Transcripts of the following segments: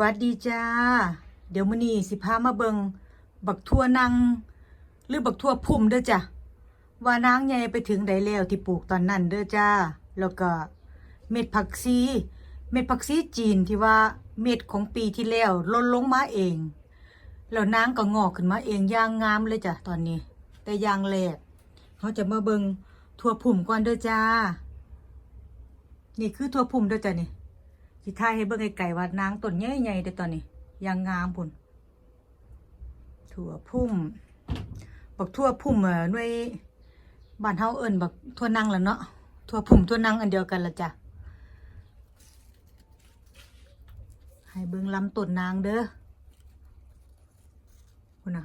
วัสดีจ้า เดี๋ยวมื้อนี้สิพามาเบิงบักทั่วนังหรือบักทั่วพุ่มเด้อจ้ะว่านางใหญ่ไปถึงใดแล้วที่ปลูกตอนนั้นเด้อจ้า แล้วก็เม็ดผักซี เม็ดผักซีจีนที่ว่าเม็ดของปีที่แล้วล่นลงมาเอง แล้วนางก็งอกขึ้นมาเองอย่างงามเลยจ้ะตอนนี้ แต่ยางแรกเขาจะมาเบิงทั่วพุ่มก่อนเด้อจ้า นี่คือทั่วพุ่มเด้อจ้ะนี่ สิท่ายให้เบิ่งไกลๆว่านางต้นใหญ่ๆเด้อตอนนี้ยางงามพุ่นถั่วพุ่มบักทั่วพุ่มเอ่อหน่วยบ้านเฮาเอิ้นบักทั่วนังล่ะเนาะทั่วพุ่มทั่วนังอันเดียวกันละจ้ะให้เบิ่งลำต้นนางเด้อพุ่นน่ะ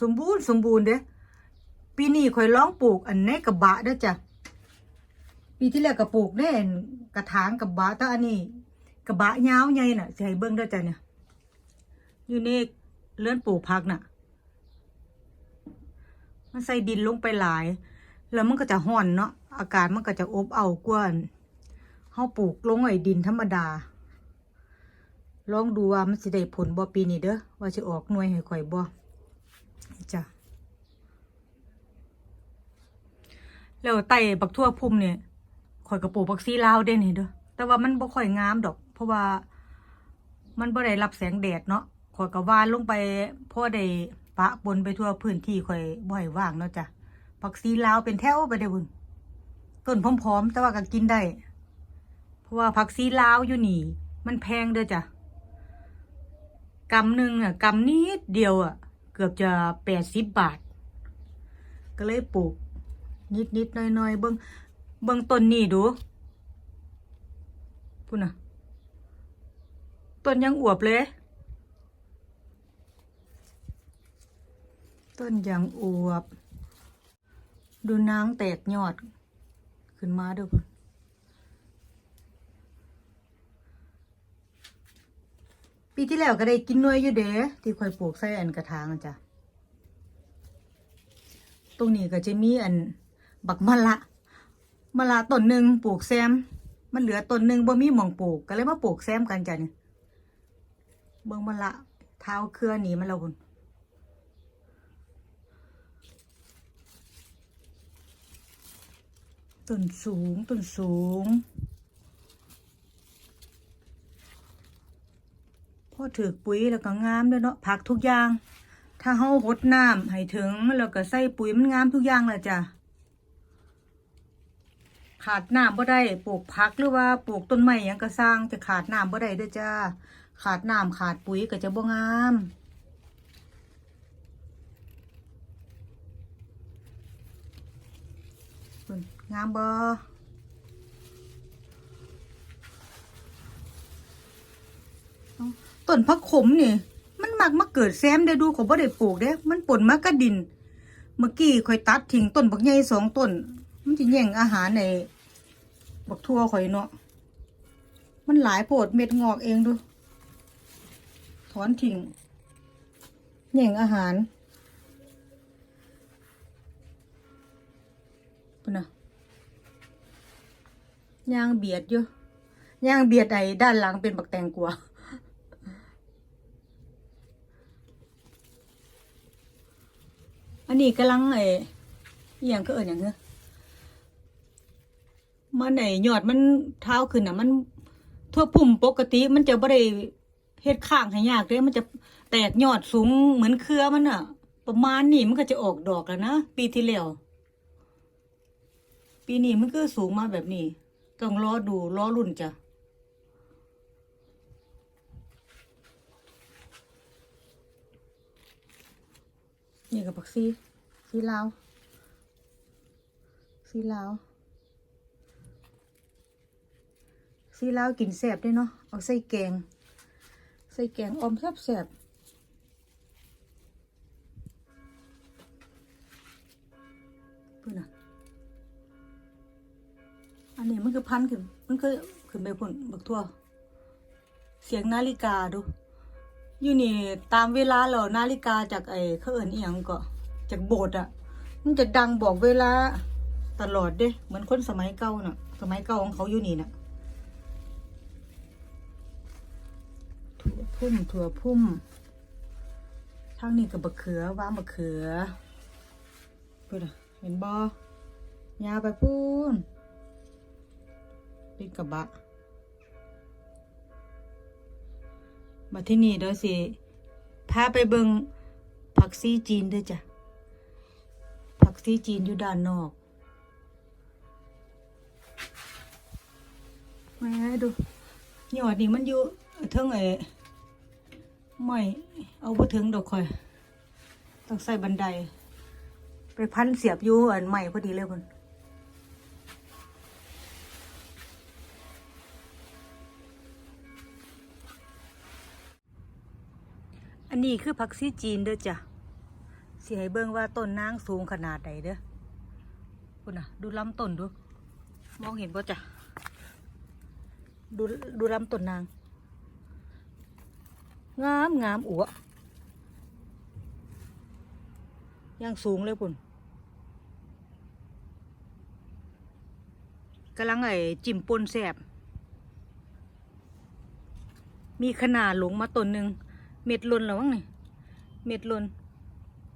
สมบูรณ์สมบูรณ์เด้อปีนี้ข่อยลองปลูกอันในกระบะเด้อจ้ะปีที่แล้วก็ปลูกในกระถางกระบะแต่อันนี้ กระบะยาวใหญ่น่ะให้เบิ่งด้อจ้ะเนี่ยอยู่ในเลื่อนปลูกพักน่ะ มันใส่ดินลงไปหลาย แล้วมันก็จะห่อนเนาะอากาศมันก็จะอบเอากว่าเฮาปลูกลงไอ้ดินธรรมดา ลองดูว่ามันสิได้ผลบ่ปีนี้เด้อว่าสิออกหน่วยให้ข่อยบ่จ้ะแล้วไต่บักทั่วพุ่มเนี่ยข่อยกระปลูกบักซีลาวเด่นเห็นเด้อแต่ว่ามันบ่ค่อยงามดอก เพราะว่ามันบ่ได้รับแสงแดดเนาะข่อยก็วานลงไปพอได้ปะปนไปทั่วพื้นที่ข่อยบ่ให้ว่างเนาะจ้ะผักซีลาวเป็นแถวไปได้บุญต้นพร้อมๆ แต่ว่าก็กินได้ เพราะว่าผักซีลาวอยู่นี่ มันแพงเด้อจ้ะกำหนึ่งอะกำนิดเดียวอะ เกือบจะแปดสิบบาท ก็เลยปลูก นิดๆหน่อยๆเบิ่งเบิ่งต้นนี้ดูพูดนะ ต้นยังอวบเลย ต้นยังอวบ ดูนางแตกยอด ขึ้นมาเด้อพุ่ปีที่แล้วก็ได้กินน่วยอยู่เด้ที่คอยปลูกใส่อันกระถางอะจ้ะ ตรงนี้ก็จะมีอันบักมะละมะละต้นหนึ่งปลูกแซม มันเหลือต้นหนึ่งบ่มีหมองปลูกก็เลยมาปลูกแซมกันจ้ะเนี่ย เบิ่งมันละเท้าเครื่อหนีมันแล้วคุณต้นสูงต้นสูงพอถือปุ๋ยแล้วก็งามด้วยเนาะผักทุกอย่าง ถ้าเฮาหดน้ำให้ถึงแล้วก็ใส่ปุ๋ยมันงามทุกอย่างแหละจ้ะขาดน้ำบ่ได้ปลูกผักหรือว่าปลูกต้นไม้ยังก็สร้างจะขาดน้ำบ่ได้ด้อจ้า ขาดน้ำขาดปุ๋ยก็จะบ่งามเพิ่นงามบ่เอ้าต้นพักขมนี่ มันมักมาเกิดแซมได้ดูขาบ่ได้ปลูกเด้ มันปนมากระดิน เมื่อกี้ข่อยตัดทิ้งต้นบักใหญ่สองต้น มันจะแย่งอาหารในบักทั่วข่อยเนาะ มันหลายโพดเม็ดงอกเองดู ถอนทิ้งแย่งอาหารปุ่นนะย่างเบียดอยู่ย่างเบียดไอ้ด้านหลังเป็นบักแตงกวอันนี้กำลังไอ้อย่างก็เอิญอย่างเงี้ยมันไหนยอดมันเท้าขึ้นอะ มันทั่วพุ่มปกติมันจะบ่ได้ เฮ็ดข้างให้ยากเลยมันจะแตกยอดสูงเหมือนเครือมันอะประมาณนี้มันก็จะออกดอกแล้วนะปีที่แล้วปีนี้มันก็สูงมาแบบนี้ ต้องรอดูรอรุ่นจ้ะนี่กับปักซีซีลาวซีลาวซีลาวกินแสบด้วยเนาะเอาใส่แกง ใส่แกงอมแซ่บแสบเพื่อนอะอันนี้มันคือพันขึ้น มันคือขึ้นไปพุ่นบักทั่ว เสียงนาฬิกาดู อยู่นี่ตามเวลาเรานาฬิกาจากไอ้เขาเอินอียงก็จากโบสถ์อะ มันจะดังบอกเวลาตลอดเด้ เหมือนคนสมัยเก่าน่ะ สมัยเก่าของเขาอยู่นี่น่ะ ถั่วพุ่มถั่วพุ่มทางนี้กับบะเขือว่างบะเขือเพื่อนเห็นบอยาวไปพูนปิดกระบะ มาที่นี่เด้อสิพาไปเบิงผักซีจีนเด้วยจ้ะผักซีจีนอยู่ด้านนอกมาดูหยอดนี่มันอยู่เทิงไอ้ ไม่เอาบ่ถึงดอกคอย ต้องใส่บันได ไปพันเสียบอยู่อันใหม่พอดีเลยพุ่นอันนี้คือผักซีจีนเด้อจ้ะสิให้เบิ่งว่าต้นนางสูงขนาดใดเด้อคุณน่ะดูลำต้นดู มองเห็นป่ะจ้ะดูดูลำต้นนาง งามงามอัวย่างสูงเลยปุ่นกำลังไอ้จิ้มปนแสบ มีขนาดหลงมาตนหนึ่ง เม็ดลนแล้วมั้งนี่ เม็ดลน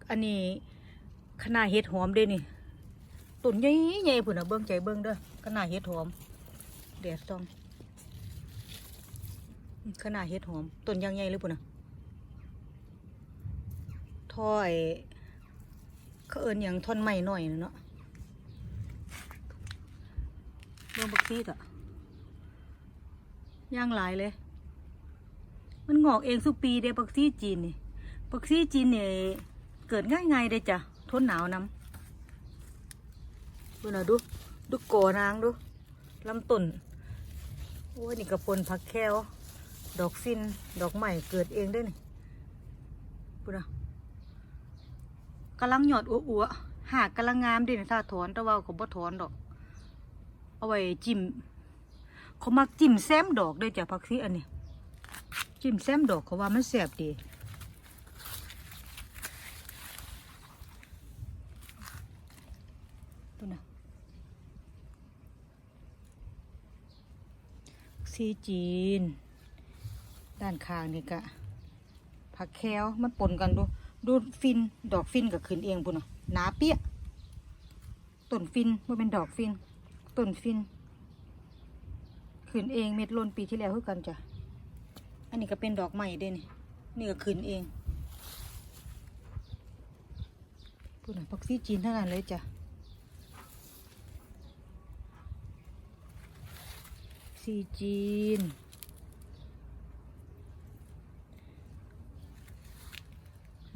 อันนี้ขนาดเห็ดหอมเด้นี่ต้นใหญ่ใหญ่ปุ่นอะเบิ้งใจเบิ้งเด้อขนาดเห็ดหอมแดดซอง ขนาดเห็ดหอมต้นยังใหญ่เลยปุ่นอะถอยเขาเอินอย่างท่อนไม้หน่อยนะเนาะเบิ่งบักซีดอะย่างหลายเลย มันงอกเองสุปีเด้บักซีจีนนี่บักซีจีนเนี่ยเกิดง่ายๆเลยจ้ะทนหนาวนำดูน่อยดู ดูโกนางดูลำต้นโอ้ยนี่กระปนผักแคว ดอกฟิน ดอกใหม่เกิดเองได้นี่ดูนะกำลังหยอดอัวๆหากกำลังงามดิถ้าถอนแต่ว่าก็บ่ถอนดอก เอาไว้จิ้มเขามักจิ้มแซมดอกด้วยจ้ะผักซีอันนี้ จิ้มแซมดอกเขาว่ามันแสบดีดูน่ะซีจีน ด้านข้างนี่กะผักแควมันปนกันดู ดูฟิน ดอกฟินกับขึ้นเองปุ่นน่ะหนาเปี้ยต้นฟินว่าเป็นดอกฟินต้นฟินขึ้นเองเม็ดล้นปีที่แล้วคือกันจ้ะ อันนี้ก็เป็นดอกใหม่เด้นี่ นี่ก็ขึ้นเองปุ่นน่ะผักซีจีนเท่านั้นเลยจ้ะซีจีน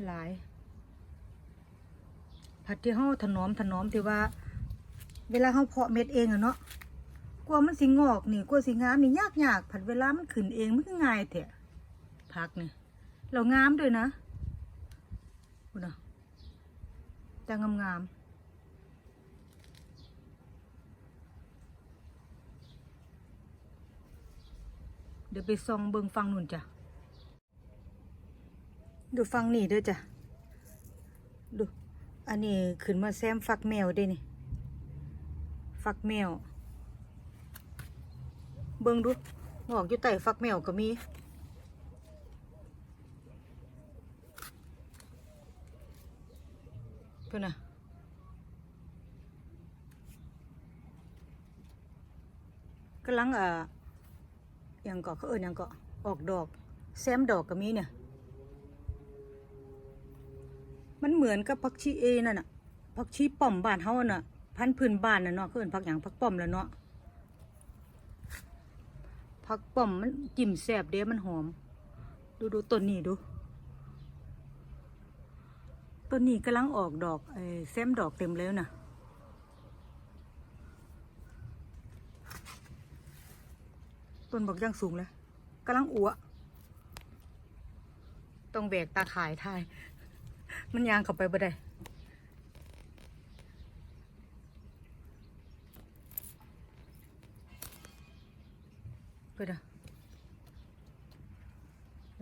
หลาย ผัดที่เฮาถนอมถนอมที่ว่า เวลาเฮาเพาะเม็ดเองอะเนาะกว่ามันสิงอกนี่กว่าสิงามนี่ยากยากผัดเวลามันขึ้นเองมันก็ง่ายแท้ผักนี่เรางามด้วยนะคุณนะจะงามงามเดี๋ยวไปซองเบิงฟังนู่นจ้ะ ดูฟังนี่เด้อจ้ะ ดู อันนี้ขึ้นมาแซมฟักแมวได้นี่ ฟักแมว เบิงดูงอกอยู่ใต้ฟักแมวก็มี เพื่อนะกำลังอ่ายังเก็เขาเอิญยังเก็ออกดอก แซมดอกก็มีเนี่ย มันเหมือนกับผักชีเอนั่นน่ะผักชีป่อมบ้านเฮาน่ะ พันพื้นบ้านน่ะเนาะเขาเอิญผักหยังผักป่อมแล้วเนาะผักป่อมมันจิ้มแซ่บเด้มันหอม ดูดูต้นนี้ดูต้นนี้กำลังออกดอกไอ้แซมดอกเต็มแล้วน่ะต้นบอกย่างสูงเลยกำลังอัวต้องแบกตาขายทาย มันยางเข้าไปบ่ได้เพื่อน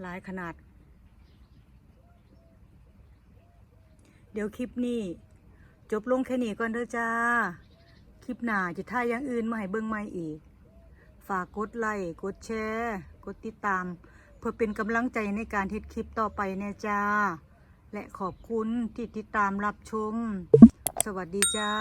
หลายขนาด เดี๋ยวคลิปนี้ จบลงแค่นี้ก่อนเด้อจ้า คลิปหน้าจะถ่ายอย่างอื่นมาให้เบิ่งใหม่อีก ฝากกดไลค์กดแชร์ กดติดตาม เพื่อเป็นกำลังใจในการเฮ็ดคลิปต่อไปแน่จ้า และขอบคุณที่ติดตามรับชม สวัสดีจ้า